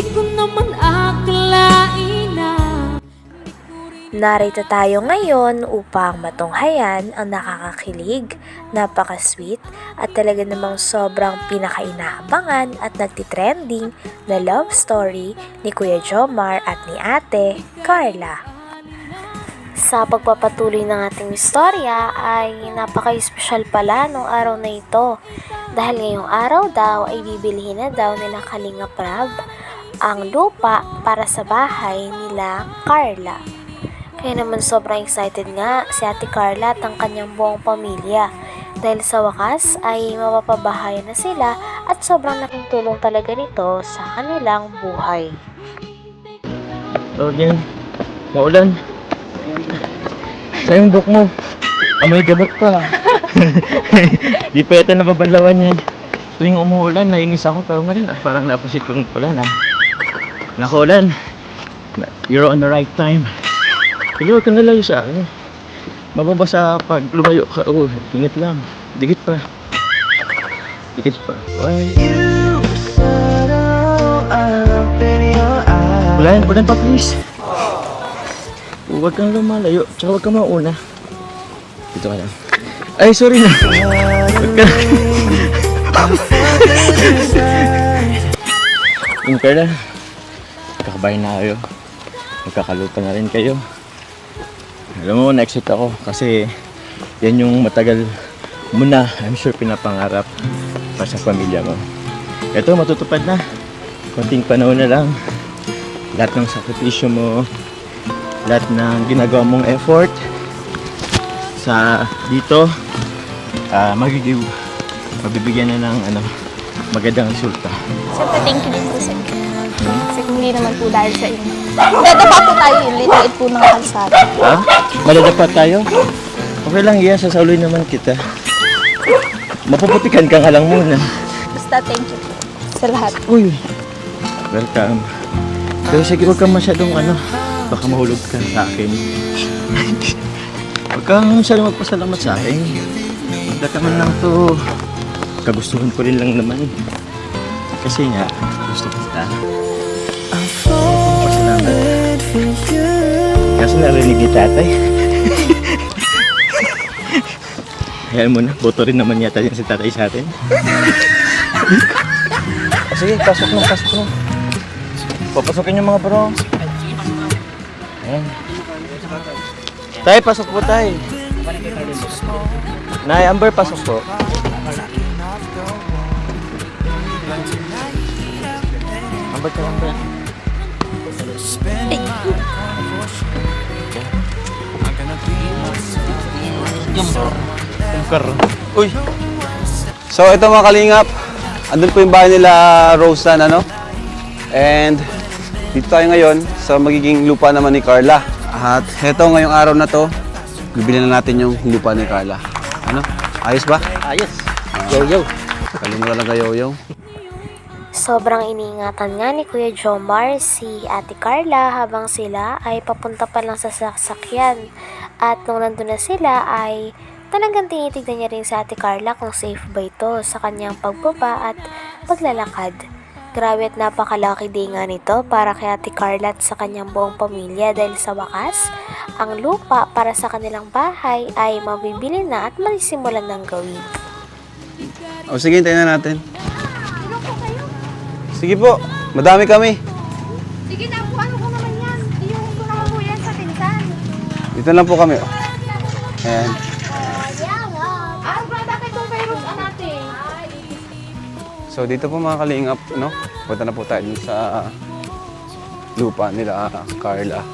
Di ko naman akalain na Narito tayo ngayon upang matunghayan ang nakakakilig, napaka-sweet at talaga namang sobrang pinakainaabangan at nagtitrending na love story ni Kuya Jomar at ni Ate Carla. Sa pagpapatuloy ng ating istorya ay napaka-espesyal pala nung araw na ito dahil ngayong araw daw ay bibilihin na daw nila Kalinga Prab ang lupa para sa bahay nila Carla. Kaya naman sobrang excited nga si Ate Carla at ang kanyang buong pamilya. Dahil sa wakas ay mapapabahayan na sila at sobrang laking tulong talaga nito sa kanilang buhay. So, yan. Maulan. Sayang book mo. Amoy gabot pa. Di pa yata nababanlawan yan. Tuwing umuulan, nainis ako. Pero ngayon, ah, parang napasit ko ng ulan. Ah. Naku, ulan. You're on the right time. Sige, huwag kang nalayo sa akin. Mababasa pag lumayo ka. Oh, ingat lang. Dikit pa. Dikit pa. Ulan, ulan pa please. Huwag kang lumalayo, tsaka huwag kang mauna. Dito ka lang. Ay, sorry na. Huwag ka. Yung Carla, kakabay na kayo. Magkakalupa na rin kayo. Alam mo, na-excite ako kasi yan yung matagal mo na, I'm sure, pinapangarap para sa pamilya mo. Ito, matutupad na. Konting panahon na lang. Lahat ng sakripisyo mo, lahat ng ginagawa mong effort sa dito, ah magiging mabibigyan na ng ano, magandang resulta. Siyempre, thank you din po sa kung hindi naman po dahil sa inyo. Dadaba po tayo yung liit po ng kalsada. Ha? Madadapa tayo? Okay lang yan, sasauloy naman kita. Mapuputikan ka nga lang muna. Basta thank you po sa lahat. Uy, welcome. Pero sige, huwag kang masyadong ano, baka mahulog ka sa akin. huwag kang masyadong magpasalamat sa akin. Lahat naman lang to, kagustuhan ko rin lang naman. Kasi nga, gusto kita. Kasi narinig ni tatay. Hayaan mo na, boto rin naman yata yan si tatay sa atin. Sige, pasok na, pasok na. Papasukin yung mga bro. Ayan. Tay, pasok po tay. Nay, Amber, pasok po. Amber ka, Amber. Yung Uy, So ito mga kalingap, andun po yung bahay nila Roseanne ano? And dito tayo ngayon sa magiging lupa naman ni Carla. At heto ngayong araw na to, bibili na natin yung lupa ni Carla. Ano? Ayos ba? ayos. Yo, yo. Kalinga talaga yo-yo. Sobrang iniingatan nga ni Kuya Jomar si Ate Carla habang sila ay papunta pa lang sa sasakyan. At nung nandun na sila ay talagang tinitignan niya rin si Ate Carla kung safe ba ito sa kanyang pagbaba at paglalakad. Grabe at napakalaki day nga nito para kay Ate Carla at sa kanyang buong pamilya dahil sa wakas, ang lupa para sa kanilang bahay ay mabibili na at malisimulan ng gawin. O sige, hintayin na natin. Sige po, madami kami. Sige na po, ano ko naman yan? Yung kunawa po yan sa pinsan. Dito lang po kami. oh. Ayan. Ah, ba dapat itong virus anate? So dito po mga kalingap, no? Punta na po tayo dun sa lupa nila Carla.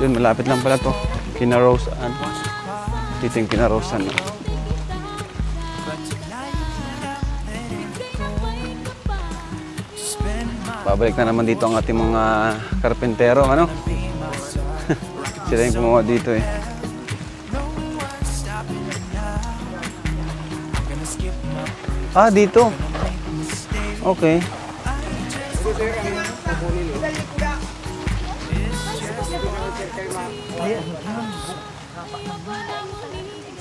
Yun, malapit lang pala to. Kina Roseanne. Dito yung kina Babalik na naman dito ang ating mga karpentero, ano? Sila yung gumawa dito eh. Ah, dito. Okay.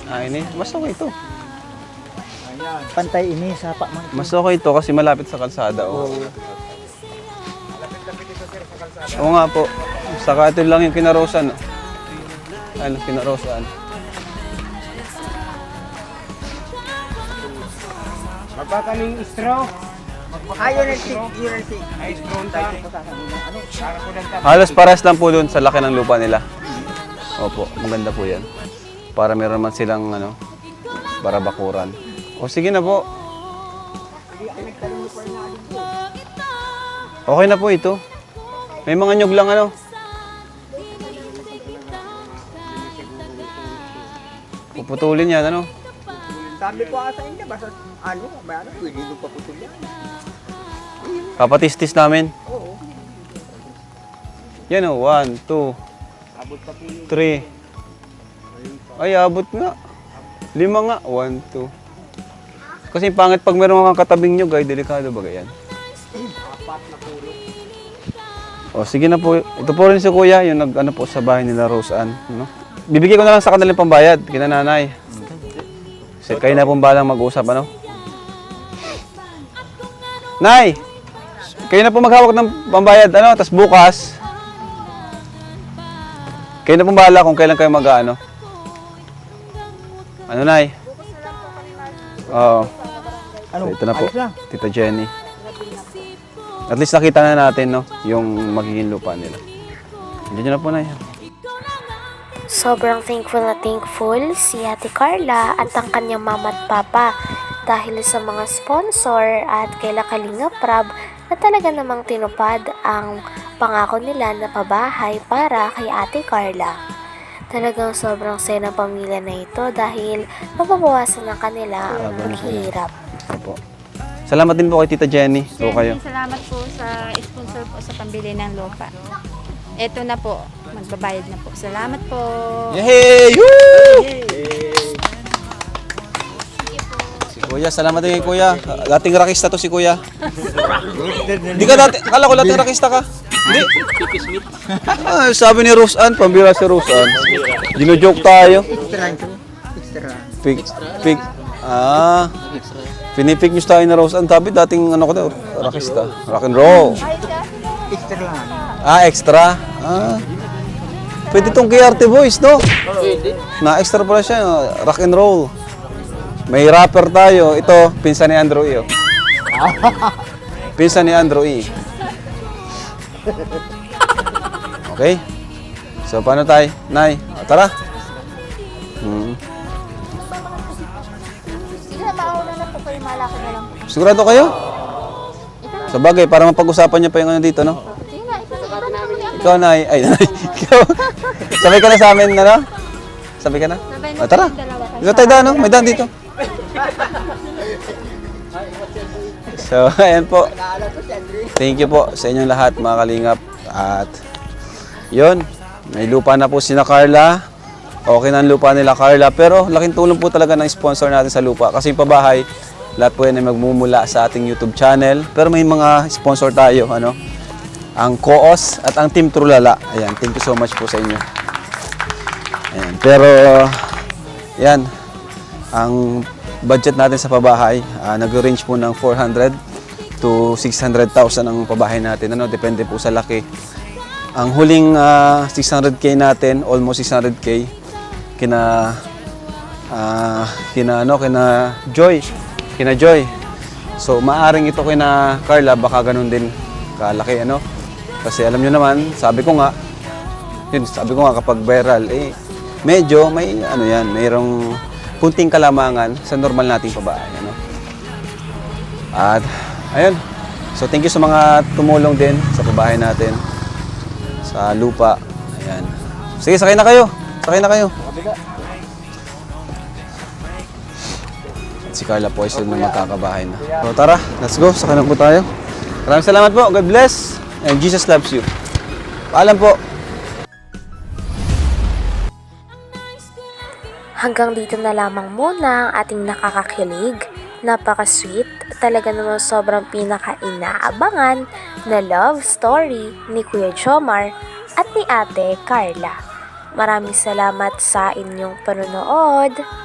Ah, ini. Mas okay ito. Pantay ini sa pa man. Mas okay ito kasi malapit sa kalsada. Oh. Oo nga po. Saka ito lang yung kinarosan. Ano, kinarosan. Magpakaling straw. Ayaw na si, yun na si. Ay, straw tayo. Ano, Halos pares lang po dun sa laki ng lupa nila. Opo, maganda po yan. Para meron man silang ano, para bakuran. O sige na po. Okay na po ito. May mga nyug lang ano. Puputulin yan ano. Sabi ko ata hindi, basta ano, ba ano, pwede nung paputol yan. Papatistis namin. Oo. Yan o, one, two, three. Ay, abot nga. Lima nga. One, two. Kasi pangit pag meron kang katabing nyo, guys, delikado ba yan? apat na pulo. O, sige na po. Ito po rin si Kuya, yung nag, ano po, sa bahay nila, Rose Ann. No? Bibigay ko na lang sa kanilang pambayad, kina nanay. Kasi kayo na pong balang mag-usap, ano? Nay! Kayo na po maghawak ng pambayad, ano? Tapos bukas, kayo na pong bahala kung kailan kayo mag-ano. Ano, Nay? Oo. Ano? So, ito na po. Tita Jenny. At least nakita na natin, no, yung magiging lupa nila. Hindi na po, Nay. Sobrang thankful na thankful si Ate Carla at ang kanyang mama at papa dahil sa mga sponsor at kaila Kalinga Prab na talaga namang tinupad ang pangako nila na pabahay para kay Ate Carla. Talagang sobrang saya ng pamilya na ito dahil mapabawasan ng kanila ang paghihirap. Salamat din po kay Tita Jenny. So kayo. Jenny, salamat po sa sponsor po sa pambili ng lupa. Ito na po, magbabayad na po. Salamat po. Yay! Woo! Si Kuya, salamat din kay Kuya. Dating rakista to si Kuya. Hindi ka dati, akala ko dating rakista ka. Hindi. Ah, sabi ni Rose Ann, pambira si Rose Ann. Gino-joke tayo. Extra. Extra. Pig, pig, ah, pinipig news tayo ni Rose Ann. Sabi dating ano ko daw, rakista. Rock and roll. Extra lang. Ah, extra. Ah. Pwede tong KRT Boys, no? Na extra pala siya, rock and roll. May rapper tayo. Ito, pinsan ni Andrew E. oh. pinsan ni Andrew E. Okay? So, paano tayo? Nay, tara. Hmm. Sigurado kayo? Sa bagay, para mapag-usapan niya pa yung ano dito, no? Ikaw na. Ay, Nay. Ikaw. Sabay ka na sa amin, ano? Sabay ka na? O, tara. dalawa kayo. Ikaw tayo daan, no? May daan dito. So, ayan po. Thank you po sa inyong lahat, mga kalingap. At, yun. May lupa na po si na Carla. Okay na ang lupa nila, Carla. Pero, laking tulong po talaga ng sponsor natin sa lupa. Kasi yung pabahay, lahat po yan ay magmumula sa ating YouTube channel. Pero may mga sponsor tayo, ano? Ang Koos at ang Team Trulala. Ayan, thank you so much po sa inyo. Ayan. Pero, yan, ang budget natin sa pabahay, ah, nag-range po ng 400 to 600,000 ang pabahay natin. Ano, depende po sa laki. Ang huling ah, 600k natin, almost 600k, kina ah, kina ano, kina Joy, kina Joy. So maaring ito kina Carla baka ganun din kalaki ano. Kasi alam niyo naman, sabi ko nga, yun, sabi ko nga kapag viral, eh, medyo may ano yan, mayroong kunting kalamangan sa normal nating pabahay. Ano? At, ayun. So, thank you sa mga tumulong din sa pabahay natin, sa lupa. Ayan. Sige, sakay na kayo. Sakay na kayo. At si Carla po ay sila na magkakabahay na. So, tara, let's go. Sakay na po tayo. Maraming salamat po. God bless. And Jesus loves you. Paalam po. Hanggang dito na lamang muna ang ating nakakakilig, napaka-sweet, talaga namang sobrang pinaka-inaabangan na love story ni Kuya Jomar at ni Ate Carla. Maraming salamat sa inyong panonood.